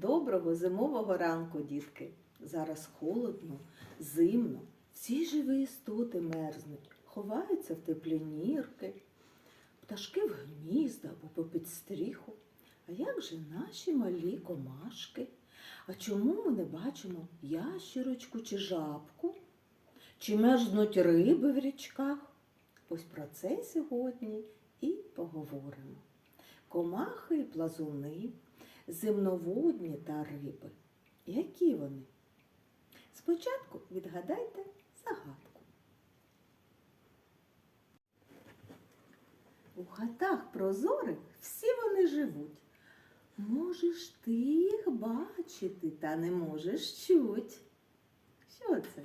Доброго зимового ранку, дітки. Зараз холодно, зимно. Всі живі істоти мерзнуть, ховаються в теплі нірки, пташки в гнізда або попід стріху. А як же наші малі комашки? А чому ми не бачимо ящерочку чи жабку? Чи мерзнуть риби в річках? Ось про це сьогодні і поговоримо. Комахи і плазуни, земноводні та риби. Які вони? Спочатку відгадайте загадку. У хатах прозорих всі вони живуть. Можеш ти їх бачити, та не можеш чуть. Що це?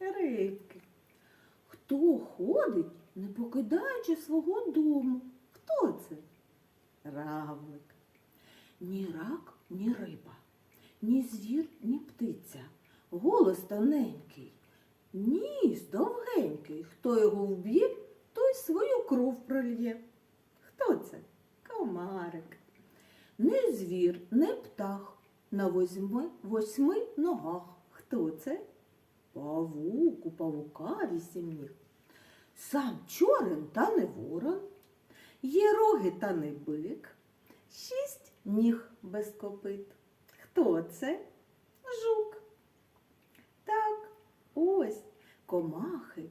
Рибки. Хто ходить, не покидаючи свого дому? Хто це? Равлик. Ні рак, ні риба, ні звір, ні птиця. Голос тоненький, ніс довгенький. Хто його вб'є, той свою кров прольє. Хто це? Комарик. Не звір, не птах. На восьми, восьми ногах. Хто це? Павук, у павука вісім ніг. Сам чорен та не ворон, є роги та не бик, шість ніг без копит. Хто це? Жук. Так, ось комахи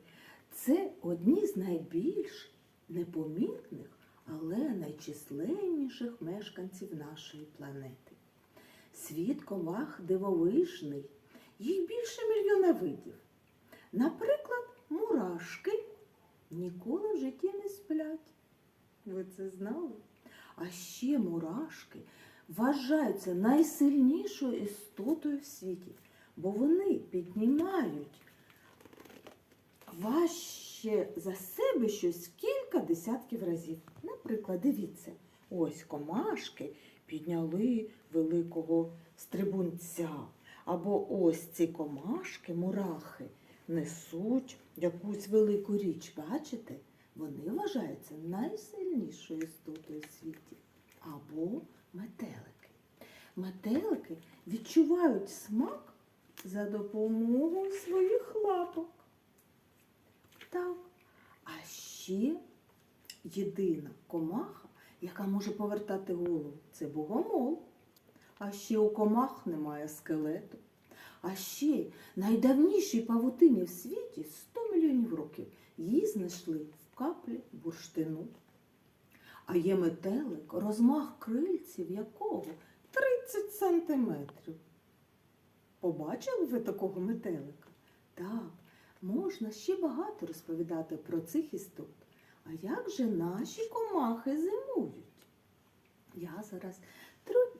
це одні з найбільш непомітних, але найчисленніших мешканців нашої планети. Світ комах дивовижний, їх більше мільйона видів. Наприклад, мурашки ніколи в житті не сплять. Ви це знали? А ще мурашки вважаються найсильнішою істотою в світі, бо вони піднімають важче за себе щось кілька десятків разів. Наприклад, дивіться, ось комашки підняли великого стрибунця. Або ось ці комашки, мурахи, несуть якусь велику річ. Бачите? Вони вважаються найсильнішою істотою в світі. Або метелики. Метелики відчувають смак за допомогою своїх лапок. Так. А ще єдина комаха, яка може повертати голову, це богомол. А ще у комах немає скелету. А ще найдавнішій павутині в світі 100 мільйонів років. Її знайшли каплі бурштину. А є метелик, розмах крильців якого 30 сантиметрів. Побачили ви такого метелика? Так, можна ще багато розповідати про цих істот. А як же наші комахи зимують? Я зараз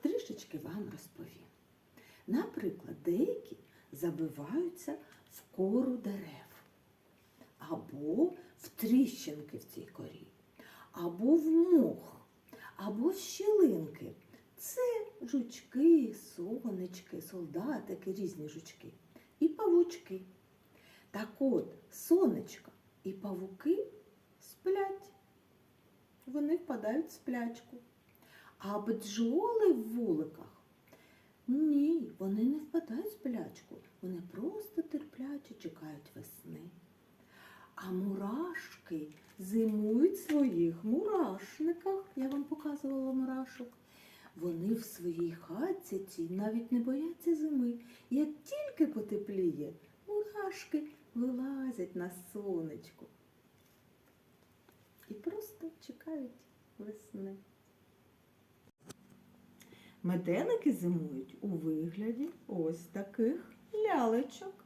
трішечки вам розповім. Наприклад, деякі забиваються в кору дерев, або в тріщинки в цій корі, або в мох, або в щілинки. Це жучки, сонечки, солдатики, різні жучки і павучки. Так от, сонечка і павуки сплять. Вони впадають в сплячку. А бджоли в вуликах ні, вони не впадають в сплячку. Вони просто терпляче чекають весни. А мурашки зимують в своїх мурашниках. Я вам показувала мурашок. Вони в своїй хатці цій навіть не бояться зими. Як тільки потепліє, мурашки вилазять на сонечко і просто чекають весни. Метелики зимують у вигляді ось таких лялечок.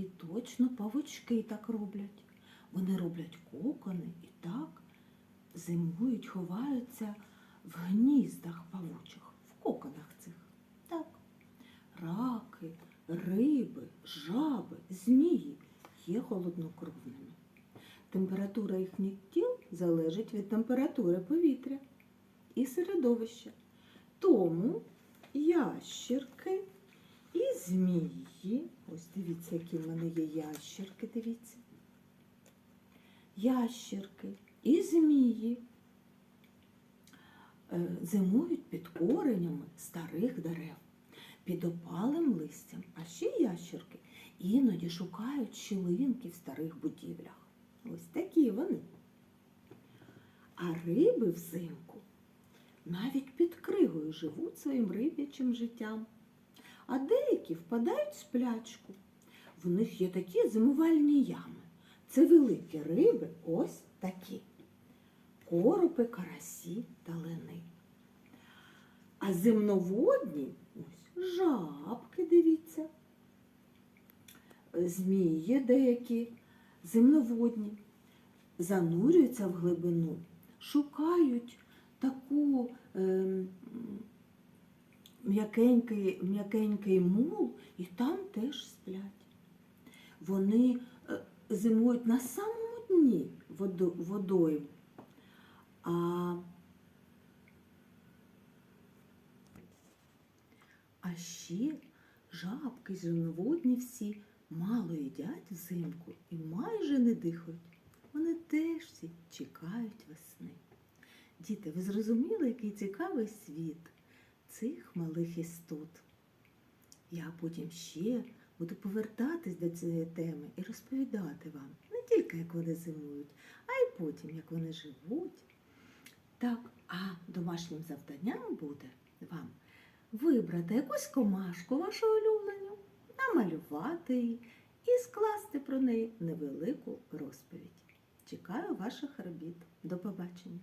І точно павучки так роблять. Вони роблять кокони і так зимують, ховаються в гніздах павучих, в коконах цих. Так. Раки, риби, жаби, змії є холоднокровними. Температура їхніх тіл залежить від температури повітря і середовища. Тому ящерки і змії. Ось дивіться, які в мене є ящерки, дивіться. Ящерки і змії е, зимують під коренями старих дерев, під опалим листям, а ще ящерки іноді шукають щілинки в старих будівлях. Ось такі вони. А риби взимку навіть під кригою живуть своїм риб'ячим життям. А деякі впадають в сплячку. В них є такі зимувальні ями. Це великі риби, ось такі. Коропи, карасі та лини. А земноводні ось жабки, дивіться, змії деякі, земноводні, занурюються в глибину, шукають таку ем, м'якенький, м'якенький мул і там теж сплять. Вони е, зимують на самому дні водо- водойм. А, а ще жабки земноводні всі мало їдять взимку і майже не дихають. Вони теж всі чекають весни. Діти, ви зрозуміли, який цікавий світ цих малих істот? Я потім ще буду повертатись до цієї теми і розповідати вам не тільки, як вони зимують, а й потім, як вони живуть. Так, а домашнім завданням буде вам вибрати якусь комашку вашу улюблену, намалювати її і скласти про неї невелику розповідь. Чекаю ваших робіт. До побачення!